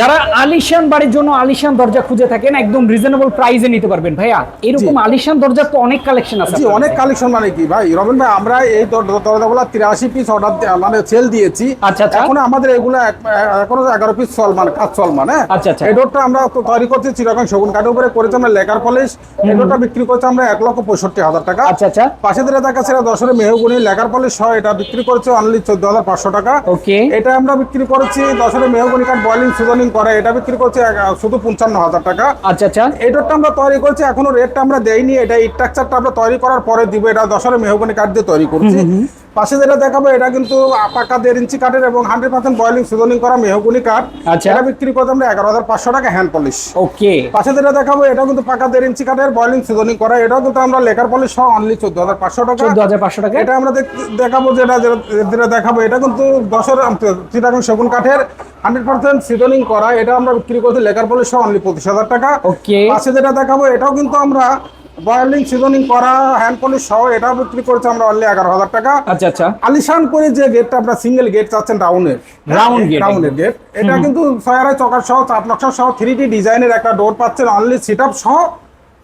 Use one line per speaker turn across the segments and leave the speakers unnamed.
যারা আলিশান বাড়ির জন্য আলিশান দরজা খুঁজে থাকেন একদম রিজনেবল প্রাইসে নিতে পারবেন। ভাইয়া এরকম আলিশান দরজার তো অনেক কালেকশন আছে
জি অনেক কালেকশন মানে কি? ভাই রবিন ভাই আমরা এই দরজাগুলো তিরাশি পিস অর্ডার মানে সেল দিয়েছি।
আচ্ছা, আচ্ছা।
এখন আমাদের এগুলো এখনও এগারো পিস চল মানে কাজ চল মানে
আচ্ছা, আচ্ছা।
এই ডোরটা আমরা তো তৈরি করছি চিরকম শগুন কাঠের উপরে করেছি আমরা লেকার পলিশ এই ডোরটা বিক্রি করছি আমরা এক লক্ষ পঁয়ষট্টি হাজার টাকা।
আচ্ছা আচ্ছা।
পাশে দিলে দেখা সেটা দশরে মেহগুনি লেকার পলিশ হয় এটা বিক্রি করেছে অনলি চোদ্দ হাজার পাঁচশো টাকা।
ওকে
এটা আমরা বিক্রি করেছি দশরে মেহগুনি কাঠ বয়লিং সিজনিং করে এটা বিক্রি করছে শুধু পঞ্চান্ন হাজার টাকা।
আচ্ছা আচ্ছা।
এই ডোরটা আমরা তৈরি করছি এখনও রেটটা আমরা দেইনি এটা স্ট্রাকচারটা আমরা তৈরি করার পরে দিব এটা দশরে মেহগনি কাঠ দিয়ে তৈরি করছি। পাশে যেটা দেখাবো এটা কিন্তু পাকা দেড় ইঞ্চি কাঠের এবং হান্ড্রেড পার্সেন্ট বয়লিং সিজনিং করা মেহগুনি কাঠ
আচ্ছা।
এটা বিক্রি করছি আমরা এগারো হাজার পাঁচশো টাকা হ্যান্ড পলিশ
ওকে।
পাশে যেটা দেখাবো এটা কিন্তু পাকা দেড় ইঞ্চি কাঠের বয়লিং সিজনিং করা। এটাও কিন্তু আমরা লেকার পলিশ সহ অনলি চোদ্দ হাজার পাঁচশো টাকা।
চোদ্দ হাজার পাঁচশো টাকা?
এটা আমরা দেখাবো যেটা যেটা- যেটা দেখাবো এটা কিন্তু দশের চিটাগং সেগুন কাঠের হান্ড্রেড পার্সেন্ট সিজনিং করা। এটা আমরা বিক্রি করছি লেকার পলিশ সহ অনলি পঁচিশ হাজার টাকা।
ওকে।
পাশে যেটা দেখাবো এটাও কিন্তু আমরা বয়েলিং সিজনিং করা হ্যান্ড পলিশ সহ এটা বিক্রি করছি আমরা অনলি এগারো হাজার টাকা।
আচ্ছা আচ্ছা।
আলিশান করে যে গেটটা আপনার সিঙ্গেল গেট চাচ্ছেন রাউন্ডের
Round gate
রাউন্ডের গেট এটা কিন্তু ছয়ারায় চকার সহ চাপ নকশা সহ থ্রি ডি ডিজাইনের একটা ডোর পাচ্ছেন অনলি সিট আপ সহ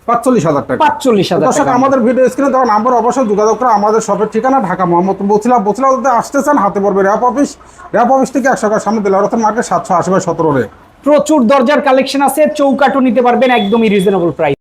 পাঁচচল্লিশ হাজার টাকা।
পাঁচচল্লিশ হাজার
দর্শক আমাদের ভিডিও স্ক্রিনে দেওয়া নাম্বার অবশ্যই যোগাযোগ করে আমাদের শপের ঠিকানা ঢাকা মোহাম্মদ বছিলা বছিলা যদি আসতে চান হাতে পড়বে র্যাপ অফিস র্যাপ অফিস থেকে একশো টাকার সামনে দিলে রতন মার্কেট সাতশো আশি বাই সতেরো রে
প্রচুর দরজার কালেকশন আছে চৌকাটও নিতে পারবেন একদমই রিজনেবল প্রাইস